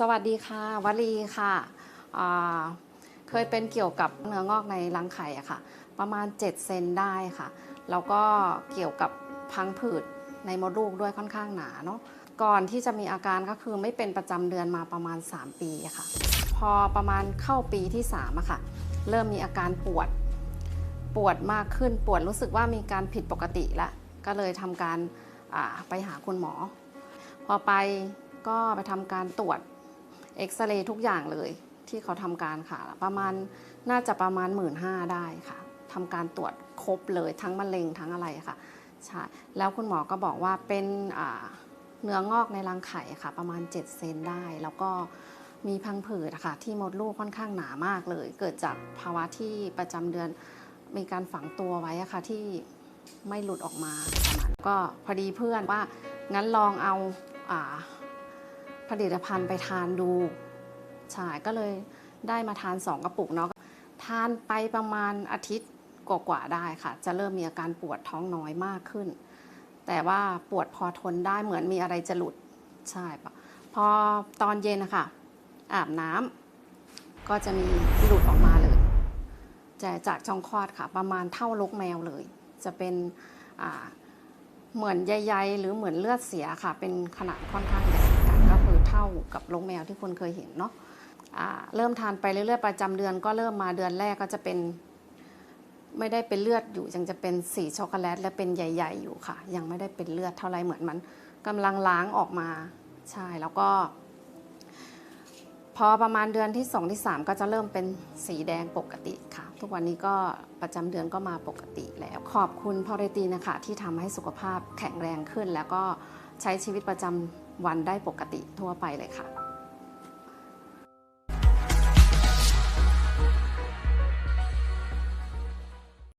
สวัสดีค่ะวลีค่ะเคยเป็นเกี่ยวกับเนื้องอกในรังไข่อะค่ะ ประมาณ 7 เซนได้ค่ะ แล้วก็เกี่ยวกับพังผืดในมดลูกด้วยค่อนข้างหนาเนาะก่อนที่จะมีอาการก็คือไม่เป็นประจำเดือนมาประมาณ 3 ปีค่ะ พอประมาณเข้าปีที่3อะค่ะ เริ่มมีอาการปวดปวดมากขึ้นปวดรู้สึกว่ามีการผิดปกติละก็เลยทำการไปหาคุณหมอ พอไปก็ไปทำการตรวจ เอ็กซเรย์ทุกอย่างเลยที่เขาทำการค่ะ ประมาณน่าจะประมาณ 1 5ื่นได้ค่ะทำการตรวจครบเลยทั้งมะเร็งทั้งอะไรค่ะใช่แล้วคุณหมอก็บอกว่าเป็นเนื้องอกในรังไข่ค่ะ ประมาณ 7 เซนได้ แล้วก็มีพังผืดค่ะ ที่มดลูกค่อนข้างหนามากเลย เกิดจากภาวะที่ประจำเดือนมีการฝังตัวไว้ค่ะที่ไม่หลุดออกมาก็พอดีเพื่อนว่างั้นลองเอาอา ผลิตภัณฑ์ไปทานดูใช่ก็เลยได้มาทาน 2 กระปุกเนาะทานไปประมาณอาทิตย์กว่าๆได้ค่ะ จะเริ่มมีอาการปวดท้องน้อยมากขึ้น แต่ว่าปวดพอทนได้เหมือนมีอะไรจะหลุดใช่ปะพอตอนเย็นนะคะอาบน้ำก็จะมีหลุดออกมาเลยจะจากช่องคลอดค่ะ ประมาณเท่าลกแมวเลย จะเป็นเหมือนใยๆหรือเหมือนเลือดเสียค่ะ เป็นขนาดค่อนข้างใหญ่ เท่ากับลกแมวที่คนเคยเห็นเนาะเริ่มทานไปเรื่อยๆประจำเดือนก็เริ่มมาเดือนแรกก็จะเป็น ไม่ได้เป็นเลือดอยู่ยังจะเป็นสีช็อกโกแลต และเป็นใหญ่ ๆ อยู่ค่ะ ยังไม่ได้เป็นเลือดเท่าไรเหมือนมันกำลังล้างออกมาใช่แล้วก็ พอประมาณเดือนที่ 2 ที่ 3 ก็จะเริ่มเป็นสีแดงปกติค่ะ ทุกวันนี้ก็ประจำเดือนก็มาปกติแล้ว ขอบคุณพอเรตีนะคะ ที่ทำให้สุขภาพแข็งแรงขึ้น แล้วก็ใช้ชีวิตประจำวันได้ปกติทั่วไปเลยค่ะ